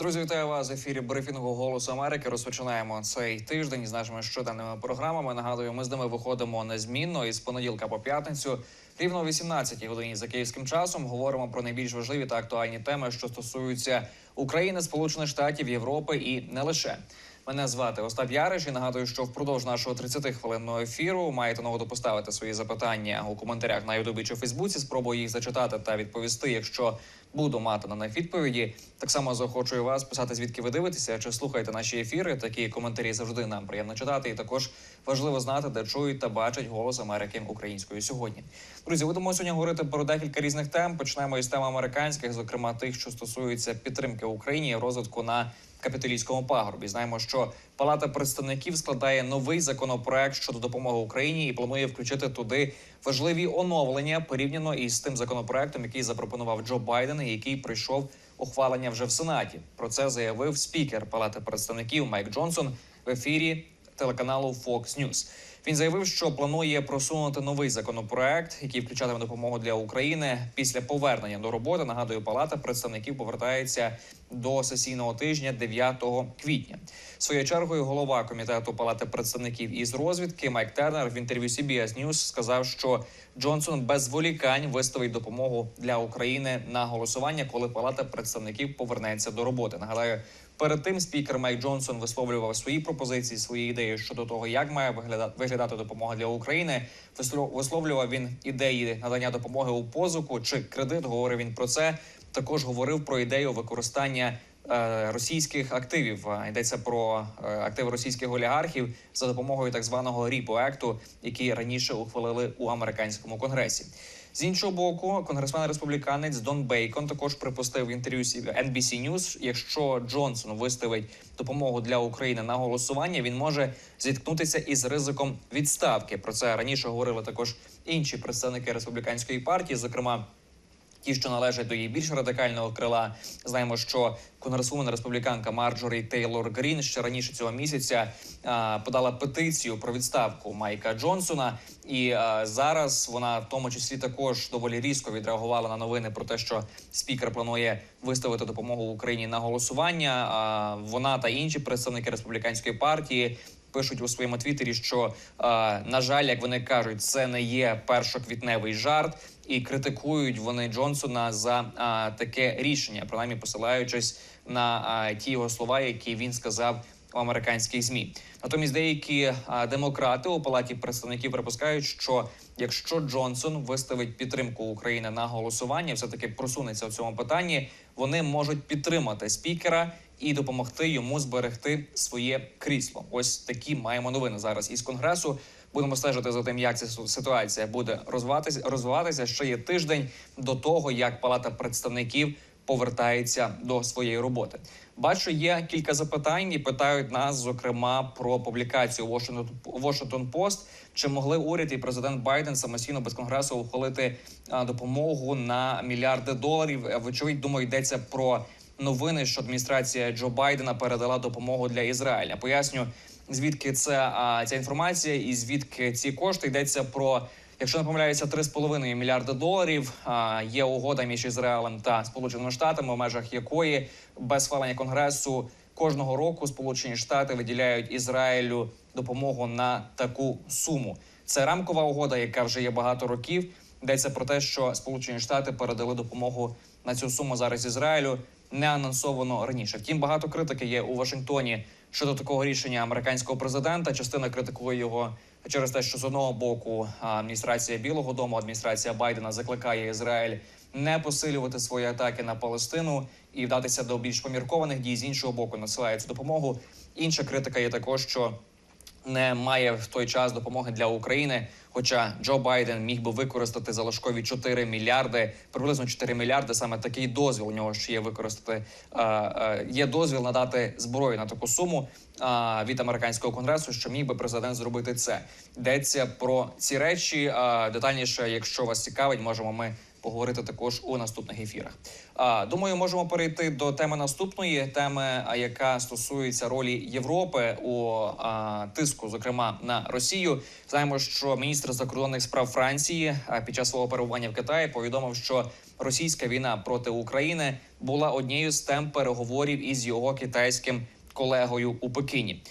Друзі, вітаю вас в ефірі брифінгу Голосу Америки. Розпочинаємо цей тиждень з нашими щоденними програмами. Нагадую, ми з ними виходимо незмінно із понеділка по п'ятницю. Рівно о 18 годині за київським часом говоримо про найбільш важливі та актуальні теми, що стосуються України, Сполучених Штатів, Європи і не лише. Мене звати Остап Яриш і нагадую, що впродовж нашого 30-хвилинного ефіру маєте нагоду поставити свої запитання у коментарях на Ютубі чи Фейсбуці. Спробую їх зачитати та відповісти, якщо буду мати на них відповіді. Так само заохочую вас писати, звідки ви дивитеся, чи слухаєте наші ефіри. Такі коментарі завжди нам приємно читати. І також важливо знати, де чують та бачать голос Америки українською сьогодні. Друзі, будемо сьогодні говорити про декілька різних тем. Почнемо із тем американських, зокрема тих, що стосуються підтримки Україні і розвитку на капітолійському пагорбі. Знаємо, що Палата представників складає новий законопроект щодо допомоги Україні і планує включити туди важливі оновлення порівняно із тим законопроектом, який запропонував Джо Байден, і який прийшов ухвалення вже в Сенаті. Про це заявив спікер Палати представників Майк Джонсон в ефірі телеканалу Fox News. Він заявив, що планує просунути новий законопроект, який включатиме допомогу для України після повернення до роботи. Нагадую, палата представників повертається до сесійного тижня 9 квітня. Своєю чергою голова комітету палати представників із розвідки Майк Тернер в інтерв'ю CBS News сказав, що Джонсон без зволікань виставить допомогу для України на голосування, коли палата представників повернеться до роботи. Нагадаю. Перед тим спікер Майк Джонсон висловлював свої пропозиції, свої ідеї щодо того, як має виглядати допомога для України. Висло- Висловлював він ідеї надання допомоги у позику чи кредит. Говорив він про це. Також говорив про ідею використання е, російських активів. Йдеться про е, активи російських олігархів за допомогою так званого ріпо акту, який раніше ухвалили у американському конгресі. З іншого боку, конгресмен республіканець Дон Бейкон також припустив в інтерв'ю NBC News, якщо Джонсон виставить допомогу для України на голосування, він може зіткнутися із ризиком відставки. Про це раніше говорили також інші представники республіканської партії, зокрема. Ті, що належать до її більш радикального крила, знаємо, що конгресвумен республіканка Марджорі Тейлор Грін ще раніше цього місяця а, подала петицію про відставку Майка Джонсона, і а, зараз вона в тому числі також доволі різко відреагувала на новини про те, що спікер планує виставити допомогу Україні на голосування. А, вона та інші представники республіканської партії пишуть у своєму твіттері, що на жаль, як вони кажуть, це не є першоквітневий жарт, і критикують вони Джонсона за е, таке рішення, принаймні посилаючись на е, ті його слова, які він сказав у американських змі. Натомість деякі е, демократи у палаті представників припускають, що якщо Джонсон виставить підтримку України на голосування, все таки просунеться у цьому питанні, вони можуть підтримати спікера і допомогти йому зберегти своє крісло. Ось такі маємо новини зараз із конгресу. Будемо стежити за тим, як ця ситуація буде розвиватися. Розвиватися ще є тиждень до того, як Палата представників повертається до своєї роботи. Бачу, є кілька запитань і питають нас, зокрема, про публікацію Washington, Post. Чи могли уряд і президент Байден самостійно без конгресу ухвалити допомогу на мільярди доларів? Е, Вочевидь, думаю, йдеться про новини, що адміністрація Джо Байдена передала допомогу для Ізраїля. Поясню, звідки це ця інформація і звідки ці кошти йдеться про. Якщо не помиляюся, 3,5 мільярди доларів. А, є угода між Ізраїлем та Сполученими Штатами, в межах якої без схвалення конгресу кожного року Сполучені Штати виділяють Ізраїлю допомогу на таку суму. Це рамкова угода, яка вже є багато років. Йдеться про те, що Сполучені Штати передали допомогу на цю суму зараз Ізраїлю. Не анонсовано раніше. Втім, багато критики є у Вашингтоні щодо такого рішення американського президента. Частина критикує його через те, що з одного боку адміністрація Білого Дому, адміністрація Байдена закликає Ізраїль не посилювати свої атаки на Палестину і вдатися до більш поміркованих дій. З іншого боку, насилається допомогу. Інша критика є також, що не має в той час допомоги для України. Хоча Джо Байден міг би використати залишкові 4 мільярди, приблизно 4 мільярди. Саме такий дозвіл у нього ще є використати. е, е, є дозвіл надати зброю на таку суму е, від американського конгресу, що міг би президент зробити це. Йдеться про ці речі. Детальніше, якщо вас цікавить, можемо ми поговорити також у наступних ефірах. Думаю, можемо перейти до теми наступної теми, яка стосується ролі Європи у тиску, зокрема на Росію. Знаємо, що міністр закордонних справ Франції під час свого перебування в Китаї повідомив, що російська війна проти України була однією з тем переговорів із його китайським колегою у Пекіні.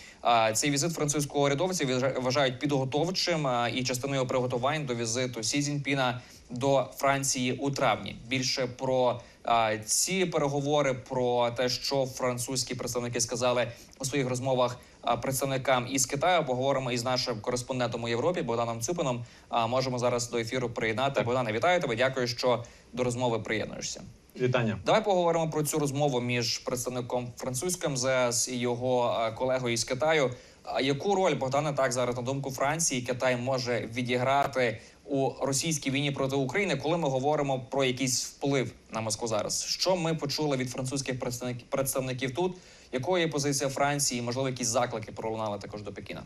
Цей візит французького урядовця вважа- вважають підготовчим і частиною приготувань до візиту Сі Цзіньпіна до Франції у травні. Більше про а, ці переговори, про те, що французькі представники сказали у своїх розмовах а, представникам із Китаю. Поговоримо із нашим кореспондентом у Європі Богданом Цюпином. А можемо зараз до ефіру приєднати. Богдане, вітаю тебе. Дякую, що до розмови приєднуєшся. Вітання. Давай поговоримо про цю розмову між представником французьким МЗС і його колегою із Китаю. А яку роль Богдане так зараз на думку Франції Китай може відіграти у російській війні проти України, коли ми говоримо про якийсь вплив на Москву зараз? Що ми почули від французьких представників тут? Якою є позиція Франції? Можливо, якісь заклики пролунали також до Пекіна?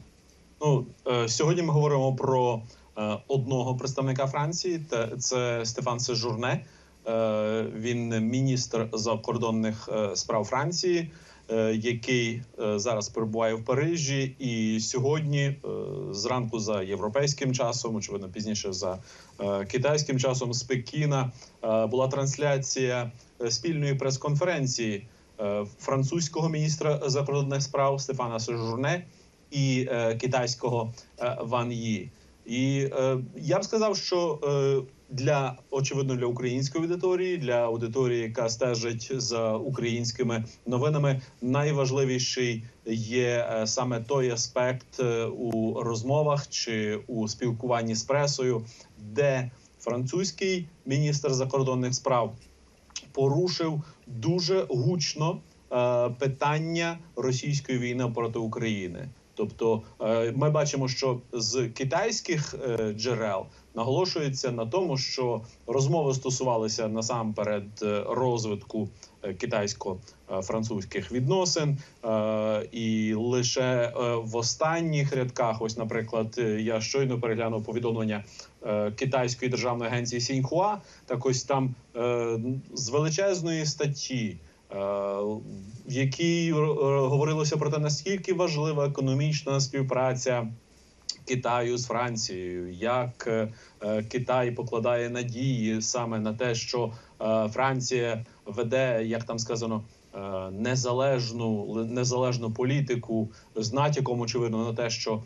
Ну е, сьогодні ми говоримо про е, одного представника Франції. Це Стефан Сежурне. Е, він міністр закордонних справ Франції, який е, зараз перебуває в Парижі. І сьогодні, е, зранку за європейським часом, очевидно, пізніше за е, китайським часом з Пекіна е, була трансляція е, спільної прес-конференції е, французького міністра закордонних справ Стефана Сежурне і е, китайського е, Ван Ї. І е, я б сказав, що е, для очевидно для української аудиторії, для аудиторії, яка стежить за українськими новинами, найважливіший є е, саме той аспект е, у розмовах чи у спілкуванні з пресою, де французький міністр закордонних справ порушив дуже гучно е, питання російської війни проти України. Тобто, е, ми бачимо, що з китайських е, джерел наголошується на тому, що розмови стосувалися насамперед е, розвитку китайсько-французьких відносин, і лише в останніх рядках, ось, наприклад, я щойно переглянув повідомлення китайської державної агенції Сіньхуа. Так ось там з величезної статті. Е, В якій говорилося про те, наскільки важлива економічна співпраця Китаю з Францією, як е, Китай покладає надії саме на те, що е, Франція веде, як там сказано, незалежну незалежну політику з натяком, очевидно, на те, що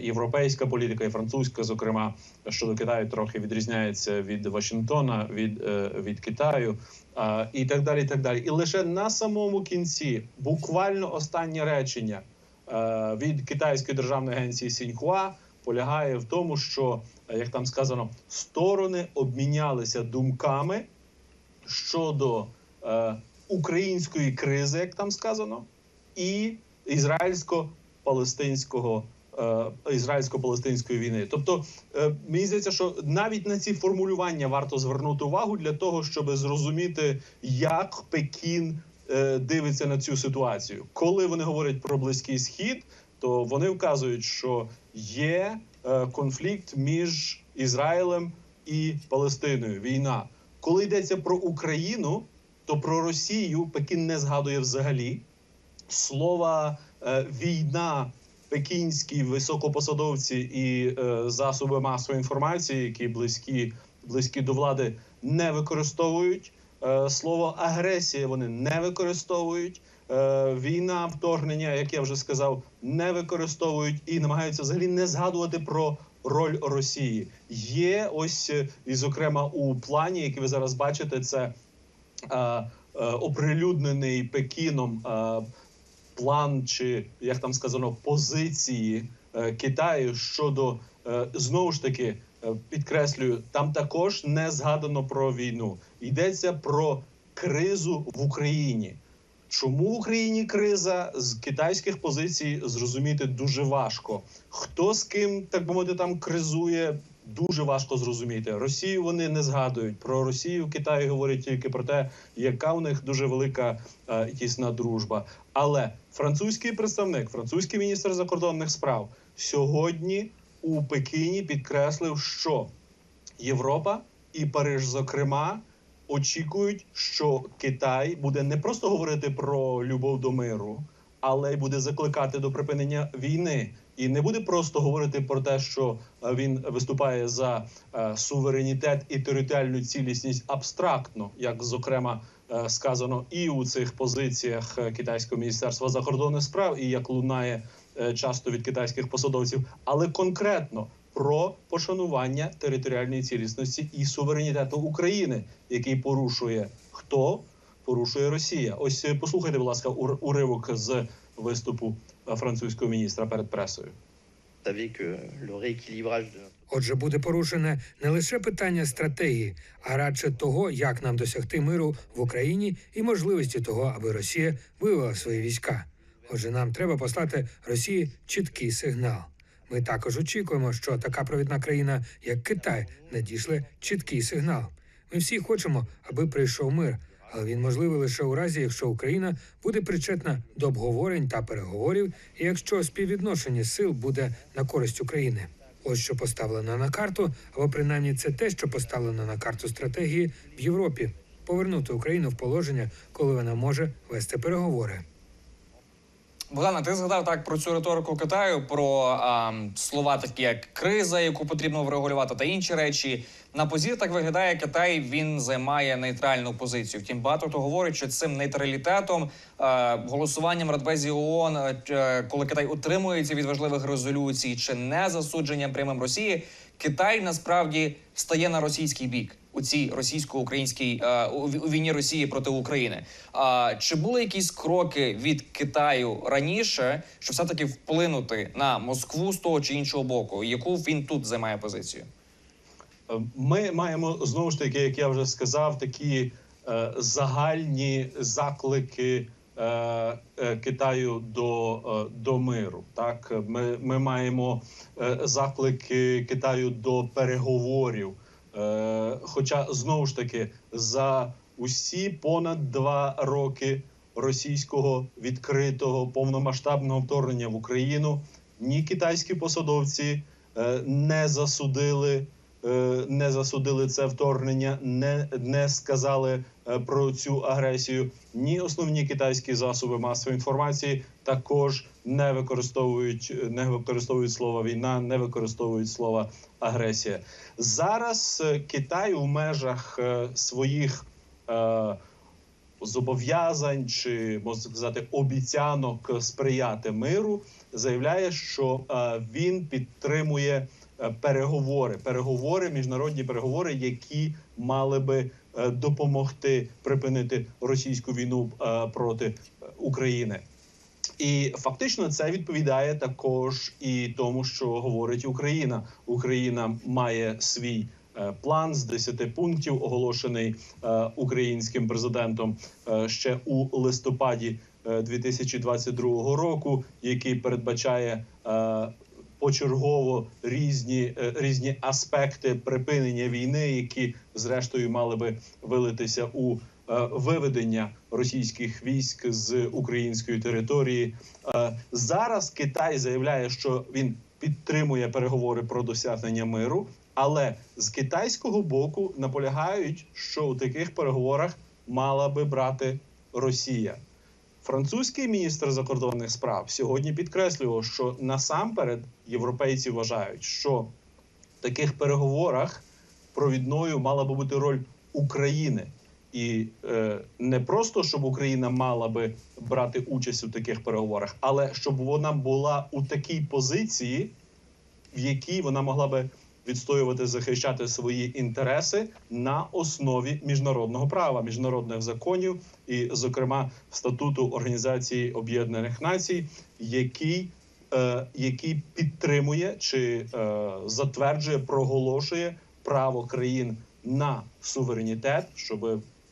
європейська політика і французька, зокрема щодо Китаю, трохи відрізняється від Вашингтона, від, е, від Китаю. е, І так далі, і так далі. І лише на самому кінці, буквально останнє речення е, від китайської державної агенції Сіньхуа полягає в тому, що е, як там сказано, сторони обмінялися думками щодо е, української кризи, як там сказано, і ізраїльсько-палестинського. Е, Ізраїльсько-палестинської війни, тобто е, мені здається, що навіть на ці формулювання варто звернути увагу для того, щоб зрозуміти, як Пекін е, дивиться на цю ситуацію. Коли вони говорять про близький схід, то вони вказують, що є конфлікт між Ізраїлем і Палестиною. Війна, коли йдеться про Україну, то про Росію Пекін не згадує взагалі. Слова війна. Пекінські високопосадовці і е, засоби масової інформації, які близькі близькі до влади, не використовують е, слово агресія. Вони не використовують е, війна, вторгнення, як я вже сказав, не використовують і намагаються взагалі не згадувати про роль Росії. Є ось е, і, зокрема, у плані, який ви зараз бачите, це е, е, оприлюднений Пекіном. Е, план чи як там сказано позиції е, Китаю щодо е, знову ж таки е, підкреслюю, там також не згадано про війну. Йдеться про кризу в Україні. Чому в Україні криза з китайських позицій зрозуміти дуже важко. Хто з ким так би мовити там кризує? Дуже важко зрозуміти. Росію вони не згадують про Росію. Китай говорить тільки про те, яка у них дуже велика е, тісна дружба. Але французький представник, французький міністр закордонних справ сьогодні у Пекіні підкреслив, що Європа і Париж, зокрема, очікують, що Китай буде не просто говорити про любов до миру, але й буде закликати до припинення війни. І не буде просто говорити про те, що е, він виступає за е, суверенітет і територіальну цілісність абстрактно, як зокрема е, сказано і у цих позиціях китайського міністерства закордонних справ, і як лунає часто від китайських посадовців, але конкретно про пошанування територіальної цілісності і суверенітету України, який порушує хто порушує Росія. Ось послухайте, будь ласка, ур- уривок з виступу французького міністра перед пресою. De Отже, буде порушене не лише питання стратегії, а радше того, як нам досягти миру в Україні і можливості того, аби Росія вивела свої війська. Отже, нам треба послати Росії чіткий сигнал. Ми також очікуємо, що така провідна країна, як Китай, надішле чіткий сигнал. Ми всі хочемо, аби прийшов мир, він можливий лише у разі, якщо Україна буде причетна до обговорень та переговорів, і якщо співвідношення сил буде на користь України. Ось що поставлено на карту, або принаймні це те, що поставлено на карту стратегії в Європі повернути Україну в положення, коли вона може вести переговори. Богдана, ти згадав так про цю риторику Китаю, про а, слова такі як криза, яку потрібно врегулювати, та інші речі. На позір так виглядає Китай. Він займає нейтральну позицію. Втім, багато хто говорить, що цим нейтралітетом, а, голосуванням Радбезі ООН, а, коли Китай утримується від важливих резолюцій, чи не засудженням прямим Росії, Китай насправді стає на російський бік у цій російсько-українській е, у війні Росії проти України. А чи були якісь кроки від Китаю раніше, щоб все таки вплинути на Москву з того чи іншого боку? Яку він тут займає позицію? Е, Ми маємо знову ж таки, як я вже сказав, такі е, загальні заклики Китаю до, е, до миру. Так, ми, ми маємо е, заклики Китаю до переговорів. Е, хоча знову ж таки за усі понад два роки російського відкритого повномасштабного вторгнення в Україну ні китайські посадовці е, не засудили е, не засудили це вторгнення, не, не сказали е, про цю агресію. Ні основні китайські засоби масової інформації також не використовують не використовують слово війна, не використовують слова агресія. Зараз е, Китай у межах е, своїх е, зобов'язань чи можна сказати обіцянок сприяти миру, заявляє, що е, він підтримує е, переговори, переговори, міжнародні переговори, які мали би е, допомогти припинити російську війну е, проти е, України. І фактично це відповідає також і тому, що говорить Україна. Україна має свій е, план з 10 пунктів, оголошений е, українським президентом е, ще у листопаді е, 2022 року, який передбачає е, почергово різні, е, різні аспекти припинення війни, які зрештою мали би вилитися у е, виведення російських військ з української території. Е, Зараз Китай заявляє, що він підтримує переговори про досягнення миру, але з китайського боку наполягають, що у таких переговорах мала би брати Росія. Французький міністр закордонних справ сьогодні підкреслював, що насамперед європейці вважають, що в таких переговорах провідною мала би бути роль України. І е, не просто щоб Україна мала би брати участь у таких переговорах, але щоб вона була у такій позиції, в якій вона могла би відстоювати, захищати свої інтереси на основі міжнародного права, міжнародних законів, і, зокрема, статуту Організації Об'єднаних Націй, який, е, який підтримує чи е, затверджує, проголошує право країн на суверенітет, щоб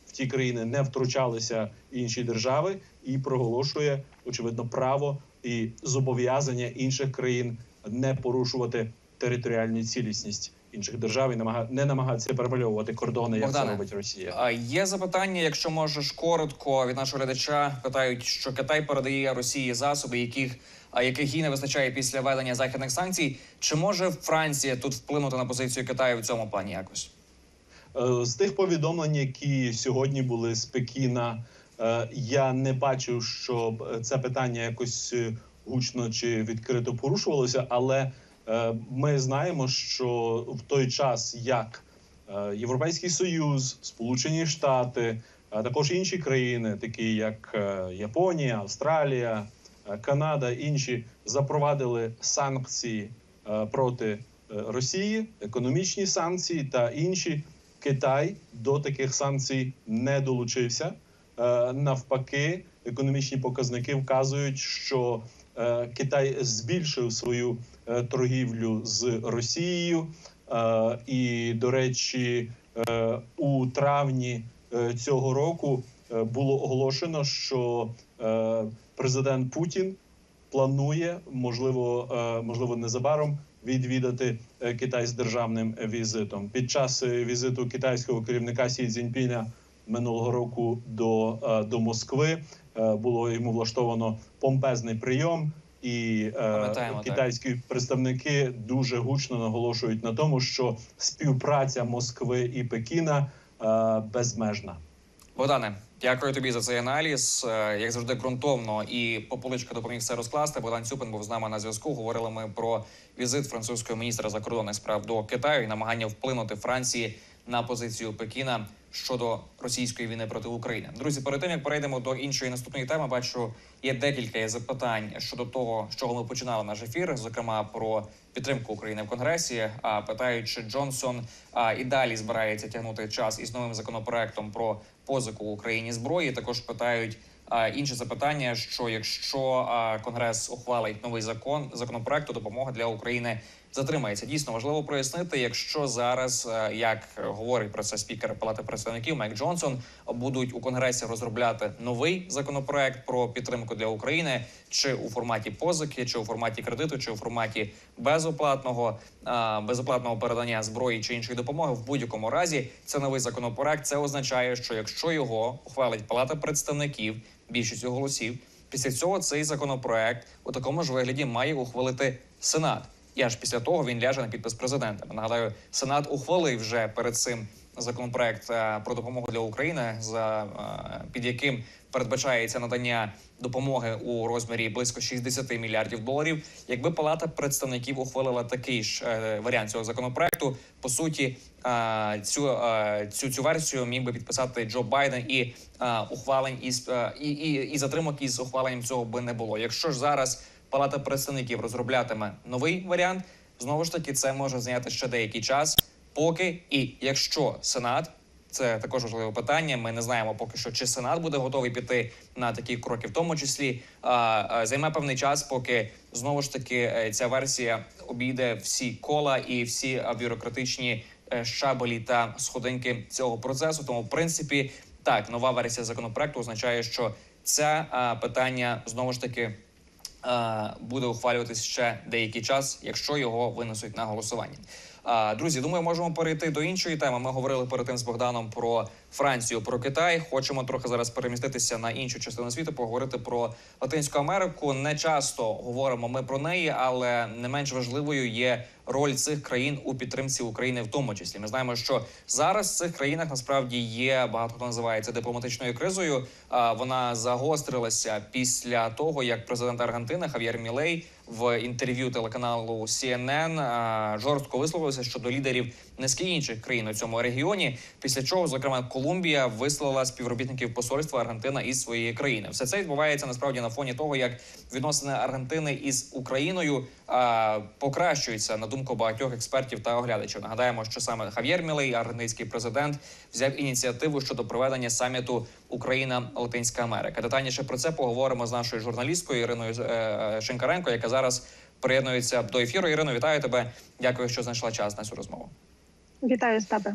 в ті країни не втручалися інші держави, і проголошує очевидно право і зобов'язання інших країн не порушувати територіальну цілісність інших держав і намага... не намагатися перемальовувати кордони, як Богдане, це робить Росія. А є запитання, якщо можеш коротко від нашого глядача, питають, що Китай передає Росії засоби, яких а яких їй не вистачає після введення західних санкцій. Чи може Франція тут вплинути на позицію Китаю в цьому плані якось? Е, З тих повідомлень, які сьогодні були з Пекіна, е, я не бачив, щоб е, це питання якось е, гучно чи відкрито порушувалося, але ми знаємо, що в той час як е, Європейський Союз, Сполучені Штати, а також інші країни, такі як е, Японія, Австралія, е, Канада, інші запровадили санкції е, проти е, Росії, економічні санкції та інші. Китай до таких санкцій не долучився. Е, Навпаки, економічні показники вказують, що е, Китай збільшив свою е, торгівлю з Росією. Е, І, до речі, е, у травні е, цього року е, було оголошено, що е, президент Путін планує, можливо, е, можливо, незабаром відвідати е, Китай з державним візитом. Під час е, візиту китайського керівника Сі Цзіньпіня минулого року до, е, до Москви е, було йому влаштовано помпезний прийом. І е, Пам'ятаємо, так. китайські представники дуже гучно наголошують на тому, що співпраця Москви і Пекіна е, безмежна. Богдане, дякую тобі за цей аналіз. Е, Як завжди, ґрунтовно і по поличка допоміг все розкласти. Богдан Цюпин був з нами на зв'язку. Говорили ми про візит французького міністра закордонних справ до Китаю і намагання вплинути Франції на позицію Пекіна щодо російської війни проти України. Друзі, перед тим як перейдемо до іншої наступної теми, бачу є декілька запитань щодо того, з чого ми починали наш ефір, зокрема про підтримку України в Конгресі. А питають, чи Джонсон а, і далі збирається тягнути час із новим законопроектом про позику Україні зброї. Також питають а, інше запитання: що якщо а, Конгрес ухвалить новий закон законопроект, то допомога для України затримається. Дійсно важливо прояснити, якщо зараз, е, як говорить про це спікер Палати представників Майк Джонсон, будуть у Конгресі розробляти новий законопроект про підтримку для України, чи у форматі позики, чи у форматі кредиту, чи у форматі безоплатного безоплатного передання зброї чи іншої допомоги. В будь-якому разі це новий законопроект. Це означає, що якщо його ухвалить Палата представників більшістю голосів, після цього цей законопроект у такому ж вигляді має ухвалити Сенат. І аж після того він ляже на підпис президента. Нагадаю, Сенат ухвалив вже перед цим законопроект е, про допомогу для України, за е, під яким передбачається надання допомоги у розмірі близько 60 мільярдів доларів. Якби Палата представників ухвалила такий ж е, варіант цього законопроекту, по суті, цю, цю цю версію міг би підписати Джо Байден і ухвалень із і, і, і затримок із ухваленням цього би не було. Якщо ж зараз Палата представників розроблятиме новий варіант, знову ж таки це може зайняти ще деякий час, поки і якщо Сенат. Це також важливе питання. Ми не знаємо поки що, чи Сенат буде готовий піти на такі кроки, в тому числі займе певний час, поки знову ж таки е, ця версія обійде всі кола і всі бюрократичні е, щабелі та сходинки цього процесу. Тому, в принципі, так нова версія законопроекту означає, що це питання знову ж таки буде ухвалюватись ще деякий час, якщо його винесуть на голосування. Друзі, думаю, можемо перейти до іншої теми. Ми говорили перед тим з Богданом про Францію, про Китай. Хочемо трохи зараз переміститися на іншу частину світу, поговорити про Латинську Америку. Не часто говоримо ми про неї, але не менш важливою є роль цих країн у підтримці України, в тому числі. Ми знаємо, що зараз в цих країнах насправді є багато хто називає це дипломатичною кризою. Вона загострилася після того, як президент Аргентини Хав'єр Мілей в інтерв'ю телеканалу CNN жорстко висловився щодо лідерів низки інших країн у цьому регіоні. Після чого, зокрема, Колумбія вислала співробітників посольства Аргентина із своєї країни. Все це відбувається насправді на фоні того, як відносини Аргентини із Україною а, покращуються на думку багатьох експертів та оглядачів. Нагадаємо, що саме Хав'єр Мілей, аргентинський президент, взяв ініціативу щодо проведення саміту Україна Латинська Америка. Детальніше про це поговоримо з нашою журналісткою Іриною е, Шинкаренко, яка зараз приєднується до ефіру. Ірино, вітаю тебе. Дякую, що знайшла час на цю розмову. Вітаю тебе.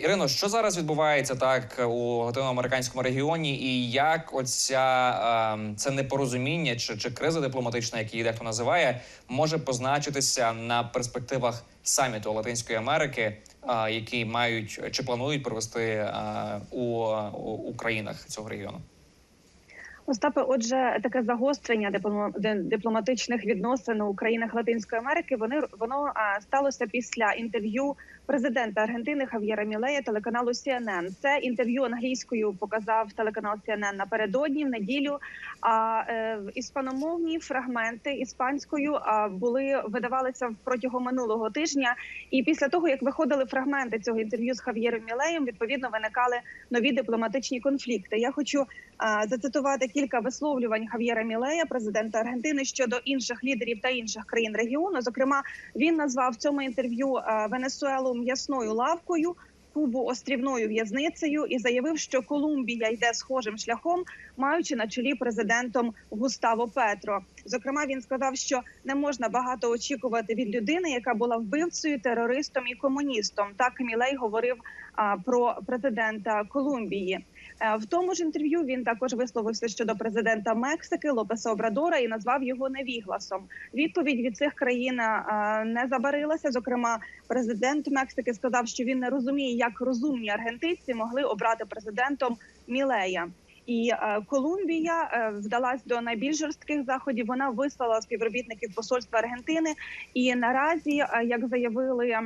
Ірино, що зараз відбувається так у латиноамериканському регіоні, і як оця ем, це непорозуміння чи, чи криза дипломатична, як її дехто називає, може позначитися на перспективах саміту Латинської Америки, які мають чи планують провести у, у, у країнах цього регіону? Остапе, отже, таке загострення дипломатичних відносин у країнах Латинської Америки. Вони воно сталося після інтерв'ю президента Аргентини Хав'єра Мілея телеканалу CNN. Це інтерв'ю англійською показав телеканал CNN напередодні в неділю. А е, іспаномовні фрагменти іспанською а, були видавалися протягом минулого тижня. І після того, як виходили фрагменти цього інтерв'ю з Хав'єром Мілеєм, відповідно виникали нові дипломатичні конфлікти. Я хочу зацитувати кілька висловлювань Хав'єра Мілея, президента Аргентини, щодо інших лідерів та інших країн регіону. Зокрема, він назвав в цьому інтерв'ю Венесуелу м'ясною лавкою. Кубу острівною в'язницею і заявив, що Колумбія йде схожим шляхом, маючи на чолі президентом Густаво Петро. Зокрема, він сказав, що не можна багато очікувати від людини, яка була вбивцею, терористом і комуністом. Так Мілей говорив а, про президента Колумбії. Е, В тому ж інтерв'ю він також висловився щодо президента Мексики Лопеса Обрадора і назвав його невігласом. Відповідь від цих країн е, не забарилася. Зокрема, президент Мексики сказав, що він не розуміє, як розумні аргентинці могли обрати президентом Мілея. І е, Колумбія вдалась до найбільш жорстких заходів. Вона вислала співробітників посольства Аргентини. І наразі, як заявили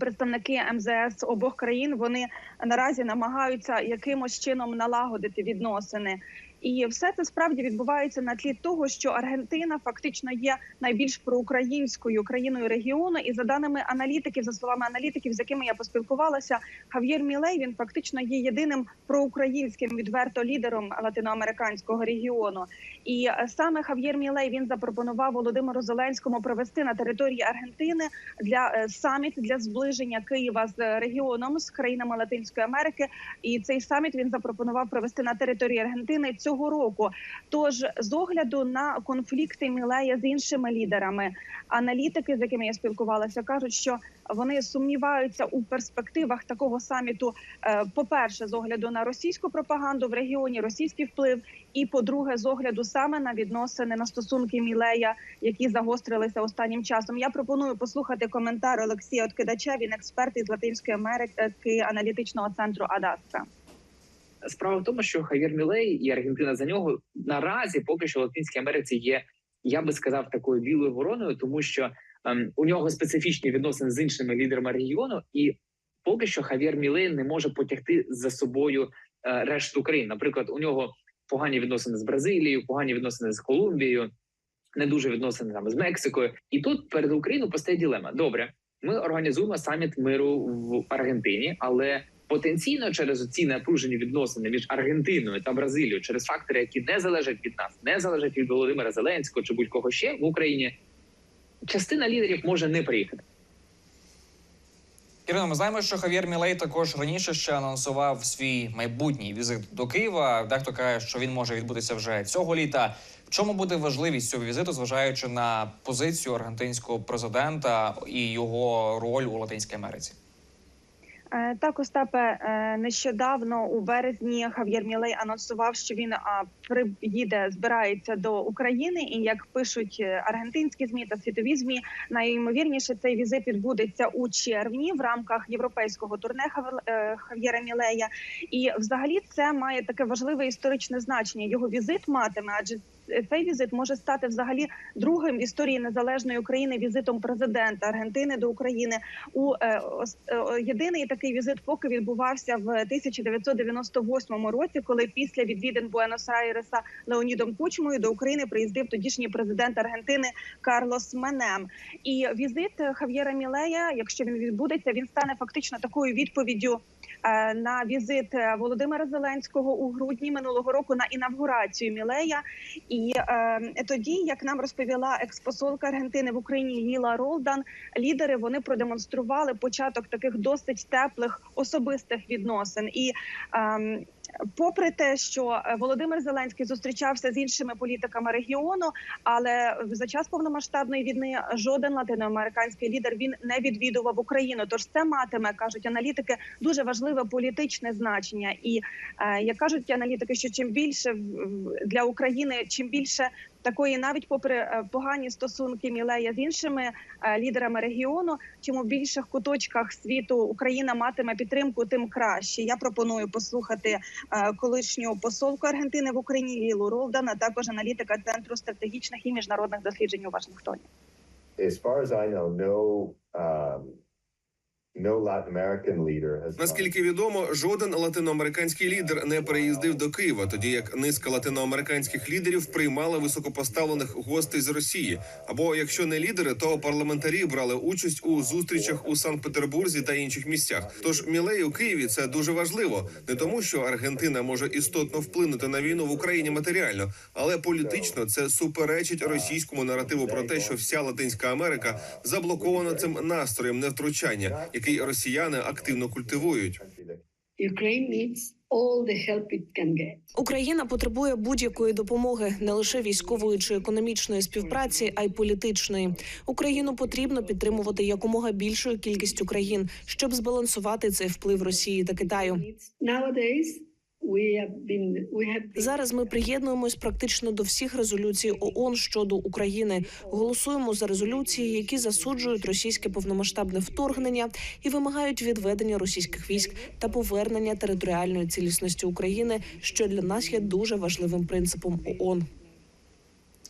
представники МЗС обох країн, вони наразі намагаються якимось чином налагодити відносини. І все це справді відбувається на тлі того, що Аргентина фактично є найбільш проукраїнською країною регіону. І за даними аналітиків, за словами аналітиків, з якими я поспілкувалася, Хав'єр Мілей він фактично є єдиним проукраїнським відверто лідером латиноамериканського регіону. І е, саме Хав'єр Мілей він запропонував Володимиру Зеленському провести на території Аргентини для е, саміт для зближення Києва з регіоном з країнами Латинської Америки. І цей саміт він запропонував провести на території Аргентини цього року. Тож, з огляду на конфлікти Мілея з іншими лідерами, аналітики, з якими я спілкувалася, кажуть, що вони сумніваються у перспективах такого саміту. е, По-перше, з огляду на російську пропаганду в регіоні, російський вплив, і по-друге, з огляду саме на відносини на стосунки Мілея, які загострилися останнім часом. Я пропоную послухати коментар Олексія Откидача. Він експерт із Латинської Америки аналітичного центру Адастра. Справа в тому, що Хавір Мілей і Аргентина за нього наразі поки що в Латинській Америці є, я би сказав, такою білою вороною, тому що ем, у нього специфічні відносини з іншими лідерами регіону, і поки що Хавір Мілей не може потягти за собою е, решту країн. Наприклад, у нього погані відносини з Бразилією, погані відносини з Колумбією, не дуже відносини там з Мексикою. І тут перед Україною постає ділема. Добре, ми організуємо саміт миру в Аргентині, але потенційно через ці напружені відносини між Аргентиною та Бразилією, через фактори, які не залежать від нас, не залежать від Володимира Зеленського чи будь-кого ще в Україні. Частина лідерів може не приїхати. Ірино, ми знаємо, що Хав'єр Мілей також раніше ще анонсував свій майбутній візит до Києва. Дехто каже, що він може відбутися вже цього літа. В чому буде важливість цього візиту, зважаючи на позицію аргентинського президента і його роль у Латинській Америці? Е, Так, Остапе, е, нещодавно у березні Хав'єр Мілей анонсував, що він приїде, збирається до України. І як пишуть е, аргентинські змі та світові змі, найімовірніше цей візит відбудеться у червні в рамках європейського турне Хав- Хав'єра Мілея. І взагалі це має таке важливе історичне значення. Його візит матиме, адже цей візит може стати взагалі другим історії незалежної України візитом президента Аргентини до України. У е, е, єдиний такий візит поки відбувався в 1998 році, коли після відвідин Буенос-Айреса Леонідом Кучмою до України приїздив тодішній президент Аргентини Карлос Менем. І візит Хав'єра Мілея, якщо він відбудеться, він стане фактично такою відповіддю на візит е, Володимира Зеленського у грудні минулого року на інавгурацію Мілея. І е, тоді, як нам розповіла експосолка Аргентини в Україні Ліла Ролдан, лідери вони продемонстрували початок таких досить теплих особистих відносин. І ем, попри те, що е, Володимир Зеленський зустрічався з іншими політиками регіону, але за час повномасштабної війни жоден латиноамериканський лідер він не відвідував Україну. Тож це матиме кажуть аналітики дуже важливе політичне значення. І е, як кажуть аналітики, що чим більше для України, чим більше такої, навіть попри е, погані стосунки Мілея з іншими е, лідерами регіону, чому в більших куточках світу Україна матиме підтримку, тим краще. Я пропоную послухати е, колишню посолку Аргентини в Україні Лілу Ролдан, а також аналітика центру стратегічних і міжнародних досліджень у Вашингтоні. as far as I know, no um, Наскільки відомо, жоден латиноамериканський лідер не переїздив до Києва, тоді як низка латиноамериканських лідерів приймала високопоставлених гостей з Росії. Або якщо не лідери, то парламентарі брали участь у зустрічах у Санкт-Петербурзі та інших місцях. Тож мілей у Києві це дуже важливо, не тому, що Аргентина може істотно вплинути на війну в Україні матеріально, але політично це суперечить російському наративу про те, що вся Латинська Америка заблокована цим настроєм невтручання, який росіяни активно культивують. Україна потребує будь-якої допомоги, не лише військової чи економічної співпраці, а й політичної. Україну потрібно підтримувати якомога більшою кількістю країн, щоб збалансувати цей вплив Росії та Китаю. Nowadays, Зараз ми приєднуємось практично до всіх резолюцій ООН щодо України. Голосуємо за резолюції, які засуджують російське повномасштабне вторгнення і вимагають відведення російських військ та повернення територіальної цілісності України, що для нас є дуже важливим принципом ООН.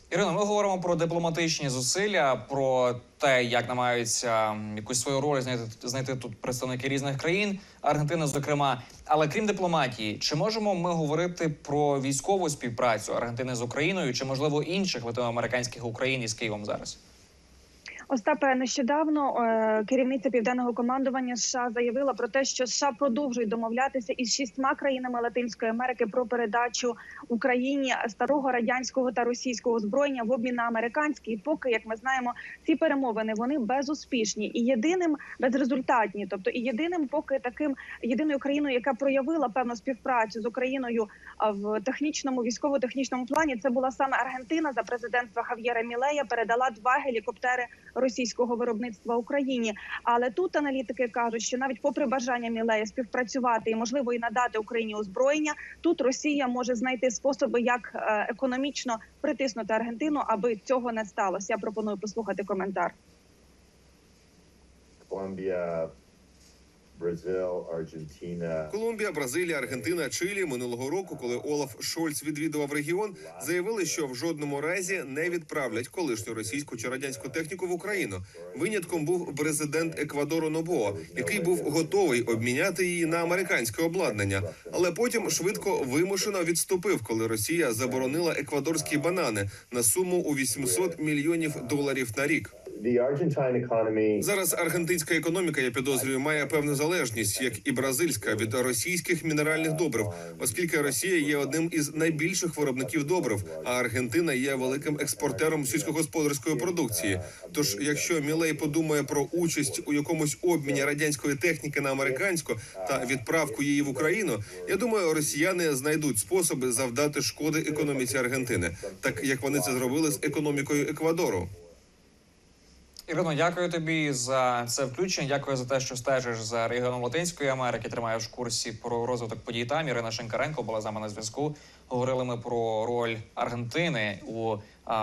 Ірино, ми говоримо про дипломатичні зусилля, про те, як намагаються якусь свою роль знайти, знайти тут представники різних країн, Аргентина, зокрема. Але крім дипломатії, чи можемо ми говорити про військову співпрацю Аргентини з Україною, чи можливо інших латиноамериканських Україн із Києвом зараз? Остапе, нещодавно е, керівниця південного командування США заявила про те, що США продовжують домовлятися із шістьма країнами Латинської Америки про передачу Україні старого радянського та російського озброєння в обмін на американське. І поки, як ми знаємо, ці перемовини вони безуспішні і єдиним безрезультатні. Тобто, і єдиним, поки таким єдиною країною, яка проявила певну співпрацю з Україною в технічному військово-технічному плані, це була саме Аргентина за президентства Хав'єра Мілея. Передала два гелікоптери російського виробництва Україні. Але тут аналітики кажуть, що навіть попри бажання Мілея співпрацювати і можливо і надати Україні озброєння, тут Росія може знайти способи, як е, економічно притиснути Аргентину, аби цього не сталося. Я пропоную послухати коментар. Argentina. Колумбія, Бразилія, Аргентина, Чилі минулого року, коли Олаф Шольц відвідував регіон, заявили, що в жодному разі не відправлять колишню російську чи радянську техніку в Україну. Винятком був президент Еквадору Нобоа, який був готовий обміняти її на американське обладнання, але потім швидко вимушено відступив, коли Росія заборонила еквадорські банани на суму у 800 мільйонів доларів на рік. Зараз аргентинська економіка, я підозрюю, має певну залежність, як і бразильська, від російських мінеральних добрив, оскільки Росія є одним із найбільших виробників добрив, а Аргентина є великим експортером сільськогосподарської продукції. Тож, якщо Мілей подумає про участь у якомусь обміні радянської техніки на американську та відправку її в Україну, я думаю, росіяни знайдуть способи завдати шкоди економіці Аргентини, так як вони це зробили з економікою Еквадору. Ірино, дякую тобі за це включення. Дякую за те, що стежиш за регіоном Латинської Америки. Тримаєш в курсі про розвиток подій там. Ірина Шенкаренко була з нами на зв'язку. Говорили ми про роль Аргентини у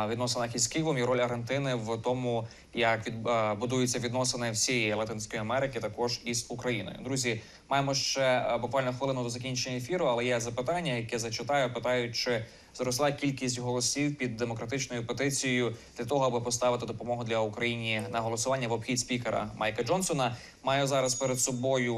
відносинах із Києвом і роль Аргентини в тому, як від, будуються відносини всієї Латинської Америки, також із Україною. Друзі, маємо ще буквально хвилину до закінчення ефіру, але є запитання, яке зачитаю. Питають, чи зросла кількість голосів під демократичною петицією для того, аби поставити допомогу для Україні на голосування в обхід спікера Майка Джонсона. Маю зараз перед собою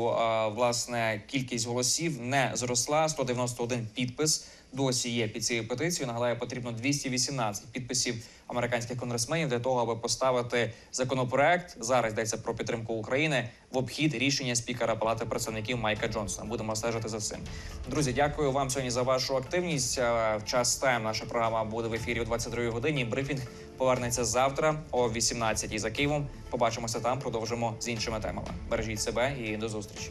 власне кількість голосів не зросла 191 підпис. Досі є під цією петицією. Нагадаю, потрібно 218 підписів американських конгресменів для того, аби поставити законопроект. Зараз йдеться про підтримку України в обхід рішення спікера Палати представників Майка Джонсона. Будемо стежити за цим. Друзі, дякую вам сьогодні за вашу активність. Е, В час тайм наша програма буде в ефірі о 22 годині. Брифінг повернеться завтра о 18 за Києвом. Побачимося там. Продовжимо з іншими темами. Бережіть себе і до зустрічі.